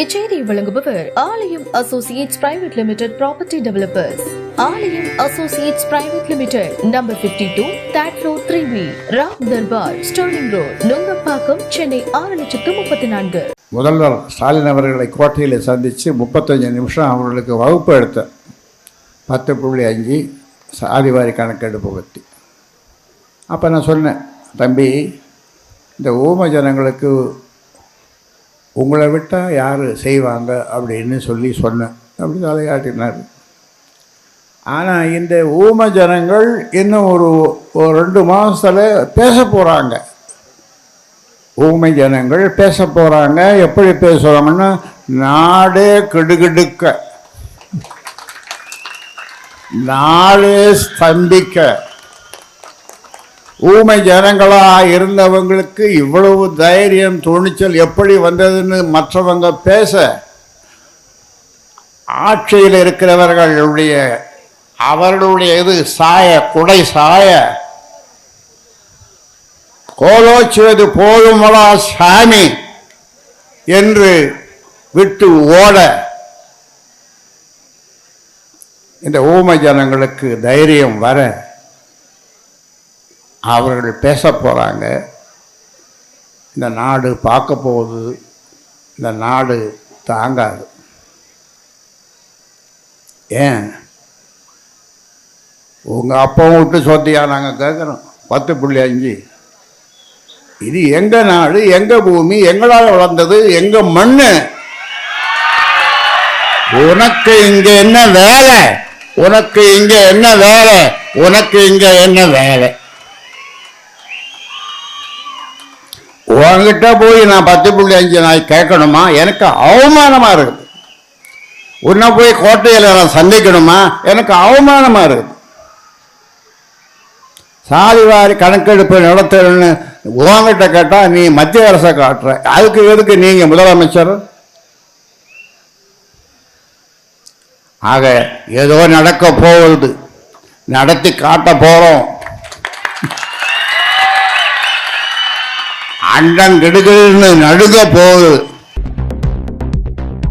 இச்செய்தி வழங்குபவர் Aalayam associates private limited property developers. Aalayam associates private limited number 52 two that road three B Ram Darbar Sterling road Nungambakkam Chennai ஆறு லட்சத்து முப்பத்தி நான்கு. முதல்வர் ஸ்டாலின் அவர்களை கோட்டையில் சந்தித்து முப்பத்தஞ்சு நிமிஷம் அவர்களுக்கு வகுப்பு எடுத்த பத்து புள்ளி அஞ்சு சாதிவாரி கணக்கெடுப்பு பற்றி அப்போ நான் சொன்னேன் தம்பி இந்த ஊம ஜனங்களுக்கு உங்களை விட்டால் யார் செய்வாங்க அப்படின்னு சொல்லி சொன்னேன் அப்படி தலையாட்டினார். ஆனால் இந்த ஊம ஜனங்கள் இன்னும் ஒரு ஒரு ரெண்டு மாதத்தில் பேச போகிறாங்க ஊமை ஜனங்கள் பேச போகிறாங்க எப்படி பேசுகிறாங்கன்னா நாடே கிடுகிடுக்க. நாடே ஸ்தம்பிக்க. ஊமை ஜனங்களாக இருந்தவங்களுக்கு இவ்வளவு தைரியம் துணிச்சல் எப்படி வந்ததுன்னு மற்றவங்க பேச ஆட்சியில் இருக்கிறவர்களுடைய அவர்களுடைய இது சாய குடை சாய கோலோச்சுவது போதுமலா சாமி என்று விட்டு ஓட இந்த ஊமை ஜனங்களுக்கு தைரியம் வர அவர்கள் பேச போகிறாங்க இந்த நாடு பார்க்க போகுது. இந்த நாடு தாங்காது. ஏன்? உங்கள் அப்பாவும் விட்டு சொத்தியா நாங்கள் கேட்குறோம் பத்து புள்ளி அஞ்சு. இது எங்கள் நாடு எங்கள் பூமி எங்களால் வளர்ந்தது எங்கள் மண்ணு? உனக்கு இங்கே என்ன வேலை? உனக்கு இங்கே என்ன வேலை? உனக்கு இங்கே என்ன வேலை? உங்ககிட்ட போய் நான் பத்து புள்ளி அஞ்சு நாய் கேட்கணுமா? எனக்கு அவமானமாக இருக்குது உன்னை போய் கோட்டையில் நான் சந்திக்கணுமா? எனக்கு அவமானமா இருக்குது சாதிவாரி கணக்கெடுப்பு நடத்தணும்னு உங்ககிட்ட கேட்டால் நீ மத்திய அரசை காட்டுற. அதுக்கு எதுக்கு நீங்கள் முதலமைச்சர்? ஆக ஏதோ நடக்க போகுது. நடத்தி காட்ட போகிறோம் அண்டம் கெடுகள்னு போகுது.